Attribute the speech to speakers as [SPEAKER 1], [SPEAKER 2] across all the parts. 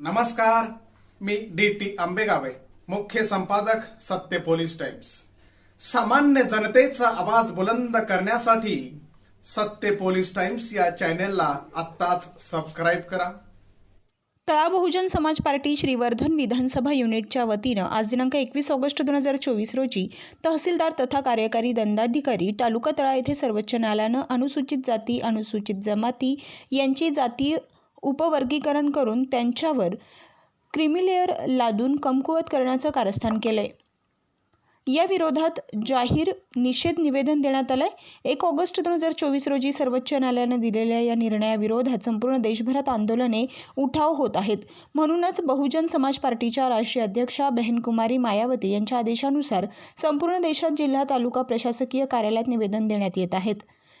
[SPEAKER 1] नमस्कार मी D T आंबेगावे मुख्य संपादक सत्य पोलीस टाइम्स. सामान्य जनतेचा आवाज बुलंद करण्यासाठी सत्य पोलीस टाइम्स या चॅनेलला आत्ताच सबस्क्राईब करा.
[SPEAKER 2] तळा बहुजन समाज पार्टी श्रीवर्धन विधानसभा युनिटच्या वतीनं आज दिनांक एकवीस ऑगस्ट दोन हजार चोवीस रोजी तहसीलदार तथा कार्यकारी दंडाधिकारी तालुका तळा येथे सर्वोच्च न्यायालयानं अनुसूचित जाती अनुसूचित जमाती यांची जाती उपवर्गीकरण करून त्यांच्यावर क्रिमिलेअर लादून कमकुवत करण्याचं कारस्थान केलं आहे या विरोधात जाहीर निषेध निवेदन देण्यात आलं आहे एक ऑगस्ट दोन हजार चोवीस रोजी सर्वोच्च न्यायालयानं दिलेल्या या निर्णयाविरोधात संपूर्ण देशभरात आंदोलने उठाव होत आहेत. म्हणूनच बहुजन समाज पार्टीच्या राष्ट्रीय अध्यक्षा बहनकुमारी मायावती यांच्या आदेशानुसार संपूर्ण देशात जिल्हा तालुका प्रशासकीय कार्यालयात निवेदन देण्यात येत आहेत.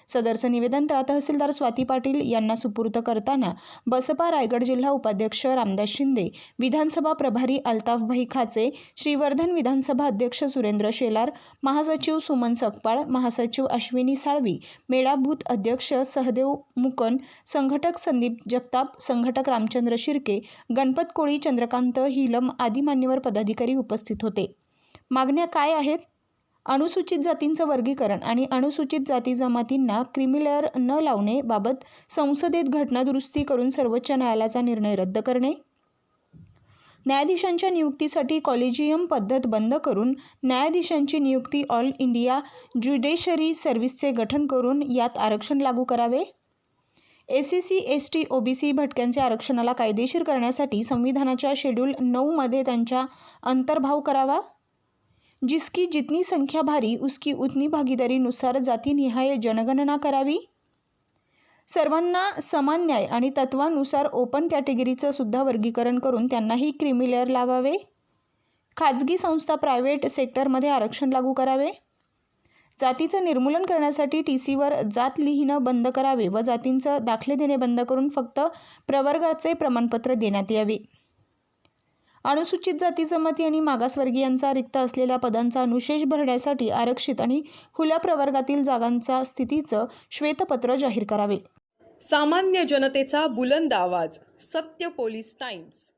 [SPEAKER 2] सदरचं निवेदन तळा तहसीलदार स्वाती पाटील यांना सुपूर्द करताना बसपा रायगड जिल्हा उपाध्यक्ष रामदास शिंदे विधानसभा प्रभारी अल्ताफभाई खाचे श्रीवर्धन विधानसभा अध्यक्ष सुरेंद्र शेलार महासचिव सुमन सकपाळ महासचिव अश्विनी साळवी मेळाभूत अध्यक्ष सहदेव मुकन संघटक संदीप जगताप संघटक रामचंद्र शिर्के गणपत कोळी चंद्रकांत हिलम आदी मान्यवर पदाधिकारी उपस्थित होते. मागण्या काय आहेत? अनुसूचित जातींचं वर्गीकरण आणि अनुसूचित जाती जमातींना क्रिमिलेअर न लावणे बाबत संसदेत घटनादुरुस्ती करून सर्वोच्च न्यायालयाचा निर्णय रद्द करणे. न्यायाधीशांच्या नियुक्तीसाठी कॉलेजियम पद्धत बंद करून न्यायाधीशांची नियुक्ती ऑल इंडिया ज्युडिशरी सर्व्हिसचे गठन करून यात आरक्षण लागू करावे. S C C S T OBC भटक्यांचे आरक्षणाला कायदेशीर करण्यासाठी संविधानाच्या शेड्यूल नऊमध्ये त्यांचा अंतर्भाव करावा. जिसकी जितनी संख्या भारी उसकी उतनी भागीदारीनुसार जातीनिहाय जनगणना करावी? सर्वांना समान न्याय आणि तत्वानुसार ओपन कॅटेगरीचं सुद्धा वर्गीकरण करून त्यांनाही क्रिमिलेअर लावावे? खाजगी संस्था प्रायव्हेट सेक्टरमध्ये आरक्षण लागू करावे? जातीचं निर्मूलन करण्यासाठी टी सीवर जात लिहिणं बंद करावे व जातींचं दाखले देणे बंद करून फक्त प्रवर्गाचे प्रमाणपत्र देण्यात यावे. अनुसूचित जाती जमाती आणि मागासवर्गीयांचा रिक्त असलेल्या पदांचा अनुशेष भरण्यासाठी आरक्षित आणि खुल्या प्रवर्गातील जागांचा स्थितीचं श्वेतपत्र जाहीर करावे.
[SPEAKER 3] सामान्य जनतेचा बुलंद आवाज सत्य पोलीस टाइम्स.